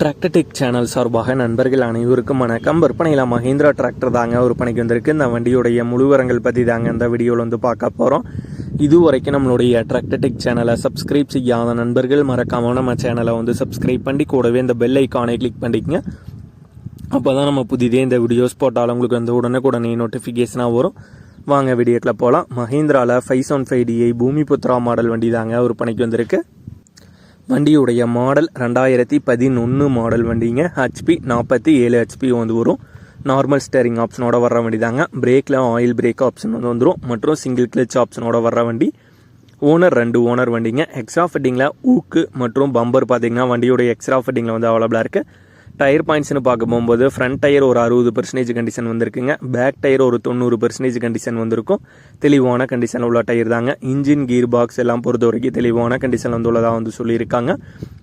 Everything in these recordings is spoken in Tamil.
டிராக்டர் டெக் சேனல் சார்பாக நண்பர்கள் அனைவருக்கும் வணக்கம். விற்பனையில் மஹேந்திரா டிராக்டர் தாங்க விற்பனைக்கு வந்திருக்கு. இந்த வண்டியுடைய முழுவரங்கள் பற்றி தாங்க இந்த வீடியோவில் வந்து பார்க்க போகிறோம் இது வரைக்கும் நம்மளுடைய டிராக்டர் டெக் சேனலை சப்ஸ்கிரைப் செய்யாத நண்பர்கள் மறக்காமல் நம்ம சேனலை வந்து சப்ஸ்கிரைப் பண்ணி கூடவே இந்த பெல் ஐக்கானை கிளிக் பண்ணிக்கங்க. அப்போ தான் நம்ம புதிதே இந்த வீடியோஸ் போட்டாலும் உங்களுக்கு வந்து உடனுக்குடனே நோட்டிஃபிகேஷனாக வரும். வாங்க வீடியோக்கில் போகலாம் மஹேந்திராவில் five seven five DI Bhoomi Putra model வண்டி தாங்க விற்பனைக்கு வந்திருக்கு. வண்டியுடைய மாடல் ரெண்டாயிரத்தி பதினொன்று மாடல் வண்டிங்க. ஹெச்பி நாற்பத்தி ஏழு ஹெச்பி வந்து வரும். நார்மல் ஸ்டேரிங் ஆப்ஷனோட வர்ற வண்டி தாங்க பிரேக்கில் ஆயில் பிரேக் ஆப்ஷன் வந்து வந்துடும் மற்றும் சிங்கிள் கிளச் ஆப்ஷனோட வர்ற வண்டி. ஓனர் ரெண்டு ஓனர் வண்டிங்க. எக்ஸ்ட்ரா ஃபிட்டிங்கில் ஊக்கு மற்றும் பம்பர் பார்த்தீங்கன்னா வண்டியோட எக்ஸ்ட்ரா ஃபிட்டிங்கில் வந்து அவைலபிளாக இருக்குது டயர் பாயிண்ட்ஸ்னு பார்க்க போகும்போது ஃப்ரண்ட் டயர் ஒரு அறுபது பர்சன்டேஜ் கண்டிஷன் வந்திருக்குங்க. பேக் டயர் ஒரு தொண்ணூறு பர்சன்டேஜ் கண்டிஷன் வந்திருக்கும். தெளிவான கண்டிஷனில் உள்ள டயர் தாங்க. இன்ஜின் கீர் பாக்ஸ் எல்லாம் பொறுத்த வரைக்கும் தெளிவான கண்டிஷனில் வந்துள்ளதாக வந்து சொல்லியிருக்காங்க.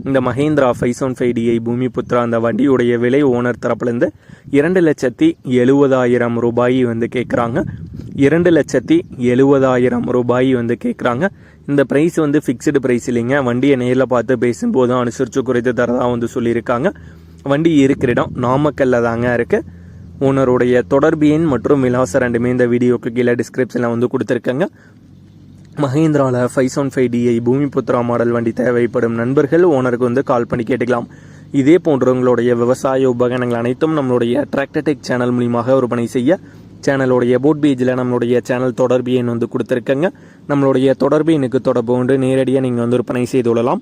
இந்த Mahindra five seven five DI Bhoomi Putra அந்த வண்டியுடைய விலை ஓனர் தரப்புலேருந்து இரண்டு லட்சத்தி எழுபதாயிரம் ரூபாய் வந்து கேட்குறாங்க இரண்டு லட்சத்தி எழுபதாயிரம் ரூபாய் வந்து கேட்குறாங்க இந்த ப்ரைஸ் வந்து ஃபிக்ஸ்டு ப்ரைஸ் இல்லைங்க. வண்டியை நேரில் பார்த்து பேசும்போதும் அனுசரித்து குறைத்து தரதாக வந்து சொல்லியிருக்காங்க. வண்டி இருக்கிற இடம் நாமக்கல்ல தாங்க இருக்கு. ஓனருடைய தொடர்பு எண் மற்றும் விலாசம் ரெண்டுமே இந்த வீடியோக்கு கீழே டிஸ்கிரிப்ஷனில் வந்து கொடுத்துருக்கேங்க. மஹேந்திராவில் five seven five DI Bhoomiputra model வண்டி தேவைப்படும் நண்பர்கள் ஓனருக்கு வந்து கால் பண்ணி கேட்டுக்கலாம். இதே போன்ற உங்களுடைய விவசாய உபகரணங்கள் அனைத்தும் நம்மளுடைய டிராக்டர்டெக் சேனல் மூலியமாக விற்பனை செய்ய சேனலுடைய போட் பேஜில் நம்மளுடைய சேனல் தொடர்பு எண் வந்து கொடுத்துருக்கங்க. நம்மளுடைய தொடர்பு எண்ணுக்கு தொடர்பு கொண்டு நேரடியாக நீங்கள் வந்து விற்பனை செய்து கொள்ளலாம்.